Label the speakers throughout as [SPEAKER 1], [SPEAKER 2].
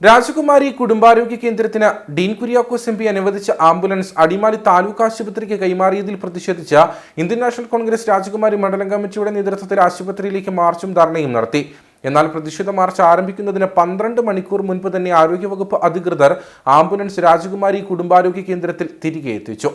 [SPEAKER 1] രാജകുമാരി കുടുംബാരോഗ്യ കേന്ദ്രത്തിന് ഡീൻ കുര്യാക്കോസ് എം പി അനുവദിച്ച ആംബുലൻസ് അടിമാലി താലൂക്ക് ആശുപത്രിക്ക് കൈമാറിയതിൽ പ്രതിഷേധിച്ച് ഇന്ത്യൻ നാഷണൽ കോൺഗ്രസ് രാജകുമാരി മണ്ഡലം കമ്മിറ്റിയുടെ നേതൃത്വത്തിൽ ആശുപത്രിയിലേക്ക് മാർച്ചും ധർണയും നടത്തി. എന്നാൽ പ്രതിഷേധ മാർച്ച് ആരംഭിക്കുന്നതിന് പന്ത്രണ്ട് മണിക്കൂർ മുൻപ് തന്നെ ആരോഗ്യവകുപ്പ് അധികൃതർ ആംബുലൻസ് രാജകുമാരി കുടുംബാരോഗ്യ കേന്ദ്രത്തിൽ തിരികെ എത്തിച്ചു.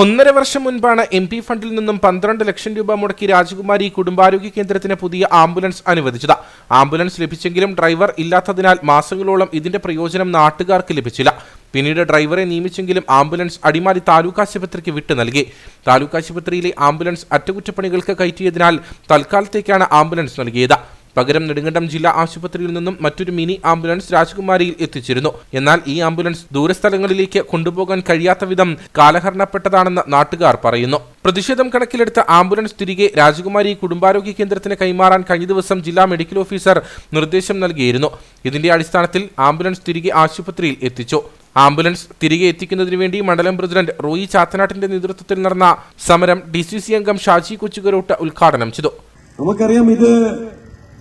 [SPEAKER 1] ഒന്നര വർഷം മുൻപാണ് എം പി ഫണ്ടിൽ നിന്നും പന്ത്രണ്ട് ലക്ഷം രൂപ മുടക്കി രാജകുമാരി കുടുംബാരോഗ്യ കേന്ദ്രത്തിന് പുതിയ ആംബുലൻസ് അനുവദിച്ചത്. ആംബുലൻസ് ലഭിച്ചെങ്കിലും ഡ്രൈവർ ഇല്ലാത്തതിനാൽ മാസങ്ങളോളം ഇതിന്റെ പ്രയോജനം നാട്ടുകാർക്ക് ലഭിച്ചില്ല. പിന്നീട് ഡ്രൈവറെ നിയമിച്ചെങ്കിലും ആംബുലൻസ് അടിമാലി താലൂക്ക് ആശുപത്രിക്ക് വിട്ടു നൽകി. താലൂക്ക് ആശുപത്രിയിലെ ആംബുലൻസ് അറ്റകുറ്റപ്പണികൾക്ക് കയറ്റിയതിനാൽ തൽക്കാലത്തേക്കാണ് ആംബുലൻസ് നൽകിയത്. പകരം നെടുങ്കണ്ടം ജില്ലാ ആശുപത്രിയിൽ നിന്നും മറ്റൊരു മിനി ആംബുലൻസ് രാജകുമാരിയിൽ എത്തിച്ചിരുന്നു. എന്നാൽ ഈ ആംബുലൻസ് ദൂരസ്ഥലങ്ങളിലേക്ക് കൊണ്ടുപോകാൻ കഴിയാത്ത വിധം കാലഹരണപ്പെട്ടതാണെന്ന് നാട്ടുകാർ പറയുന്നു. പ്രതിഷേധം കണക്കിലെടുത്ത ആംബുലൻസ് തിരികെ രാജകുമാരി കുടുംബാരോഗ്യ കേന്ദ്രത്തിന് കൈമാറാൻ കഴിഞ്ഞ ദിവസം ജില്ലാ മെഡിക്കൽ ഓഫീസർ നിർദ്ദേശം നൽകിയിരുന്നു. ഇതിന്റെ അടിസ്ഥാനത്തിൽ ആംബുലൻസ് തിരികെ ആശുപത്രിയിൽ എത്തിച്ചു. ആംബുലൻസ് തിരികെ എത്തിക്കുന്നതിനു വേണ്ടി മണ്ഡലം പ്രസിഡന്റ് റോയി ചാത്തനാട്ടിന്റെ നേതൃത്വത്തിൽ നടന്ന സമരം ഡി സി സി അംഗം ഷാജി കൊച്ചുകരോട്ട് ഉദ്ഘാടനം ചെയ്തു.
[SPEAKER 2] നമുക്കറിയാം ഇത്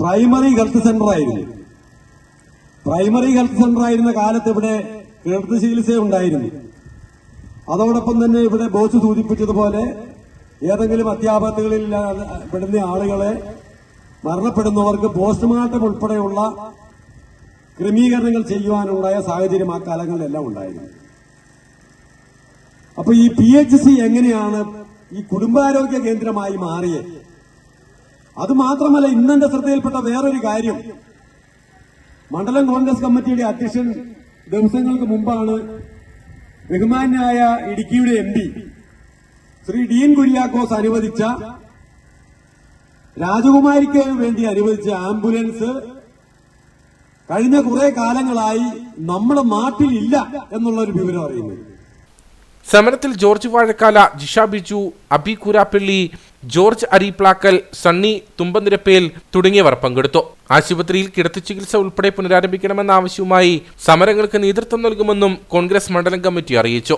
[SPEAKER 2] പ്രൈമറി ഹെൽത്ത് സെന്റർ ആയിരുന്നു. പ്രൈമറി ഹെൽത്ത് സെന്റർ ആയിരുന്ന കാലത്ത് ഇവിടെ കിടത്ത് ചികിത്സ ഉണ്ടായിരുന്നു. അതോടൊപ്പം തന്നെ ഇവിടെ ബോസ് സൂചിപ്പിച്ചതുപോലെ ഏതെങ്കിലും അത്യാപത്തുകളിൽ പെടുന്ന ആളുകളെ മരണപ്പെടുന്നവർക്ക് പോസ്റ്റ്മോർട്ടം ഉൾപ്പെടെയുള്ള ക്രമീകരണങ്ങൾ ചെയ്യുവാനുണ്ടായ സാഹചര്യം ആ കാലങ്ങളിലെല്ലാം ഉണ്ടായിരുന്നു. അപ്പൊ ഈ പി എങ്ങനെയാണ് ഈ കുടുംബാരോഗ്യ കേന്ദ്രമായി മാറിയത്? അത് മാത്രമല്ല ഇന്നെന്റെ ശ്രദ്ധയിൽപ്പെട്ട വേറൊരു കാര്യം. മണ്ഡലം കോൺഗ്രസ് കമ്മിറ്റിയുടെ അധ്യക്ഷൻ ദിവസങ്ങൾക്ക് മുമ്പാണ് ബഹുമാന്യായ ഇടുക്കിയുടെ M P Shri Dean Kuriakose അനുവദിച്ച രാജകുമാരിക്ക് വേണ്ടി അനുവദിച്ച ആംബുലൻസ് കഴിഞ്ഞ കുറെ കാലങ്ങളായി നമ്മുടെ നാട്ടിലില്ല എന്നുള്ളൊരു വിവരം അറിയുന്നത്
[SPEAKER 1] സമരത്തിൽ ജോർജ് വാഴക്കാല ജിഷ ബിജു അബി കുരാപ്പള്ളി ജോർജ് അരിപ്ലാക്കൽ സണ്ണി തുമ്പനിരപ്പേൽ തുടങ്ങിയവർ പങ്കെടുത്തു. ആശുപത്രിയിൽ കിടത്തി ചികിത്സ ഉൾപ്പെടെ പുനരാരംഭിക്കണമെന്ന ആവശ്യവുമായി സമരങ്ങൾക്ക് നേതൃത്വം നൽകുമെന്നും കോൺഗ്രസ് മണ്ഡലം കമ്മിറ്റി അറിയിച്ചു.